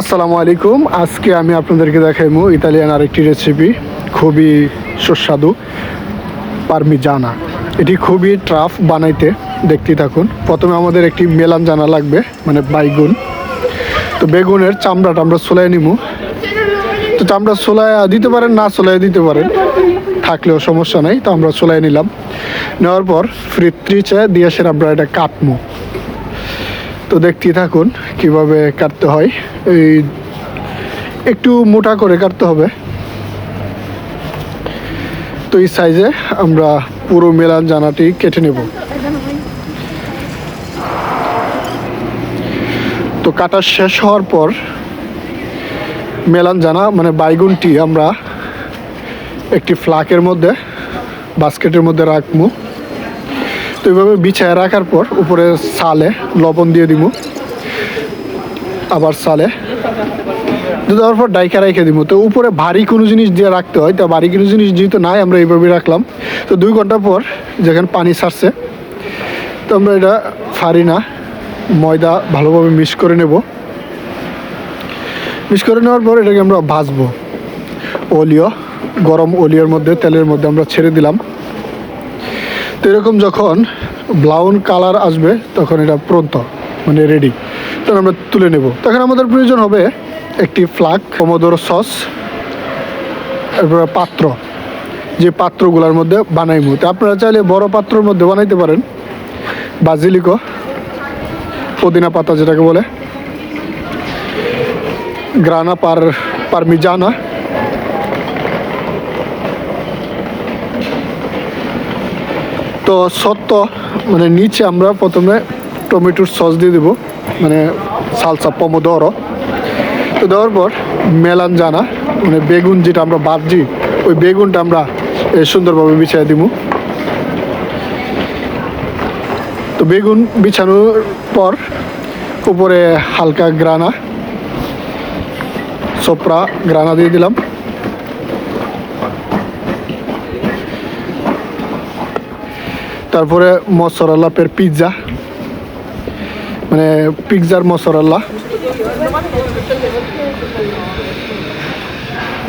আসসালামু আলাইকুম। আজকে আমি আপনাদেরকে দেখাইমু ইতালিয়ান আরেকটি রেসিপি খুবই সুস্বাদু পারমিজানা এটি খুবই ট্রাফ বানাইতে, দেখতে থাকুন। প্রথমে আমাদের একটি মেলান জানা লাগবে মানে বাইগুন। তো বেগুনের চামড়াটা আমরা সোলাই নিমু। তো চামড়া সোলায় দিতে পারেন, না সোলায় দিতে পারেন, থাকলেও সমস্যা নাই। তো আমরা সোলাই নিলাম। নেওয়ার পর ফ্রিত্রিচে দিয়ে সেটা আমরা এটা কাটমু। তো দেখতেই থাকুন কীভাবে কাটতে হয়। এই একটু মোটা করে কাটতে হবে। তো এই সাইজে আমরা পুরো মেলান জানাটি কেটে নেব। তো কাটা শেষ হওয়ার পর মেলান জানা মানে বাইগুনটি আমরা একটি ফ্লাকের মধ্যে, বাস্কেটের মধ্যে রাখব। তো এইভাবে বিছায় রাখার পর উপরে সালে লবণ দিয়ে দিব। আবার সালে। দেওয়ার পর ডাইকা রেখে দিব। তো উপরে ভারী কোনো জিনিস দিয়ে রাখতে হয়, তো ভারী কোনো জিনিস যেহেতু নাই, আমরা এইভাবে রাখলাম। তো দুই ঘণ্টা পর যেখানে পানি ছাড়ছে তো আমরা এটা ফারিনা ময়দা ভালোভাবে মিক্স করে নেব। মিক্স করে নেওয়ার পর এটাকে আমরা ভাজবো। অলিও, গরম অলিওর মধ্যে, তেলের মধ্যে আমরা ছেড়ে দিলাম। তো এরকম যখন ব্রাউন কালার আসবে, তখন এটা প্রন্ত মানে রেডি তখন আমরা তুলে নেব। তখন আমাদের প্রয়োজন হবে একটি ফ্লাক পমোদোর সস এরপরে পাত্র, যে পাত্রগুলোর মধ্যে বানাইমু তো আপনারা চাইলে বড় পাত্রর মধ্যে বানাইতে পারেন। বাজিলিকো পুদিনা পাতা যেটাকে বলে গ্রানা পার পারমিজানা তো সত্য মানে নিচে আমরা প্রথমে টমেটোর সস দিয়ে দেবো মানে সালসা পমোদরো তো দেওয়ার পর মেলান জানা মানে বেগুন যেটা আমরা ভাবছি ওই বেগুনটা আমরা সুন্দরভাবে বিছিয়ে দিব। তো বেগুন বিছানোর পর উপরে হালকা গ্রানা সোপরা গ্রানা দিয়ে দিলাম। তারপরে মসরাল্লা পের পিৎজা মানে পিৎজার মসরাল্লা।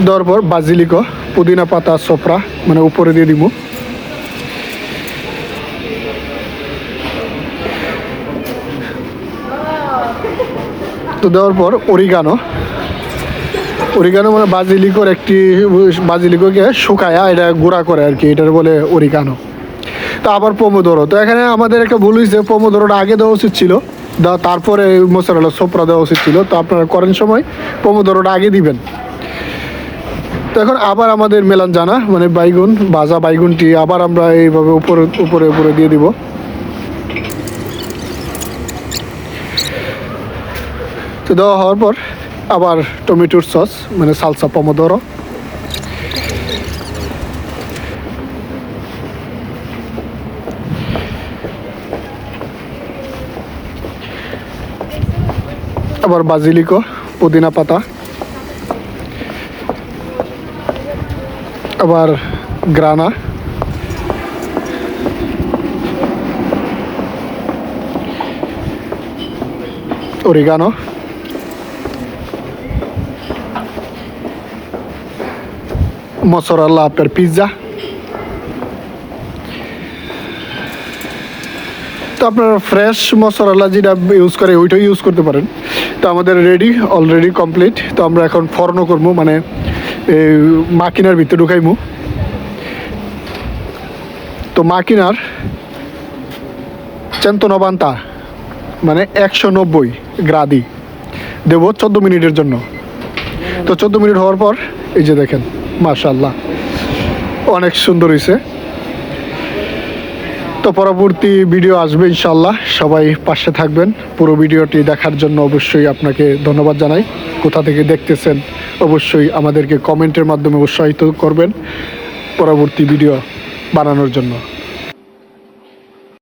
দেওয়ার পর বাজিলিকো পুদিনা পাতা সোপরা মানে উপরে দিয়ে দিব। তো দেওয়ার পর অরিগানো অরিগানো মানে বাজিলিকোর একটি বাজিলিকোকে শুকায়া এটা গুঁড়া করে আর কি, এটার বলে অরিগানো তো আবার পমোদরো তো এখানে আমাদের একটা ভুল হয়েছে পমোদরোটা আগে দেওয়া উচিত ছিল। তারপরে মশলা সোপরা দেওয়া উচিত ছিল। তো আপনারা করেন সময় পমোদরোটা আগে দিবেন। তো এখন আবার আমাদের মেলান জানা মানে বাইগুন ভাজা বাইগুনটি আবার আমরা এইভাবে উপরে উপরে উপরে দিয়ে দিব। তো দেওয়া হওয়ার পর আবার টমেটোর সস মানে সালসা পমোদরো আবার বাজিলিকো পুদিনা পাতা। আবার গ্রানা। অরিগানো। মসরাল্লা আপনার পিৎজা তো আপনারা ফ্রেশ মশলা যেটা ইউজ করে ওইটাই ইউজ করতে পারেন। তো আমাদের রেডি অলরেডি কমপ্লিট তো আমরা এখন ফর্ন করব মানে এই মাকিনার ভিতরে ঢুকাইমু তো মাকিনার চেন্তনবান্তা মানে একশো নব্বই গ্রাদি দেবো চোদ্দ মিনিটের জন্য। তো চোদ্দ মিনিট হওয়ার পর, এই যে দেখেন মাশাল্লাহ অনেক সুন্দর হয়েছে তো পরবর্তী ভিডিও আসবে ইনশাল্লাহ সবাই পাশে থাকবেন। পুরো ভিডিওটি দেখার জন্য অবশ্যই আপনাকে ধন্যবাদ জানাই। কোথা থেকে দেখতেছেন অবশ্যই আমাদেরকে কমেন্টের মাধ্যমে উৎসাহিত করবেন। পরবর্তী ভিডিও বানানোর জন্য।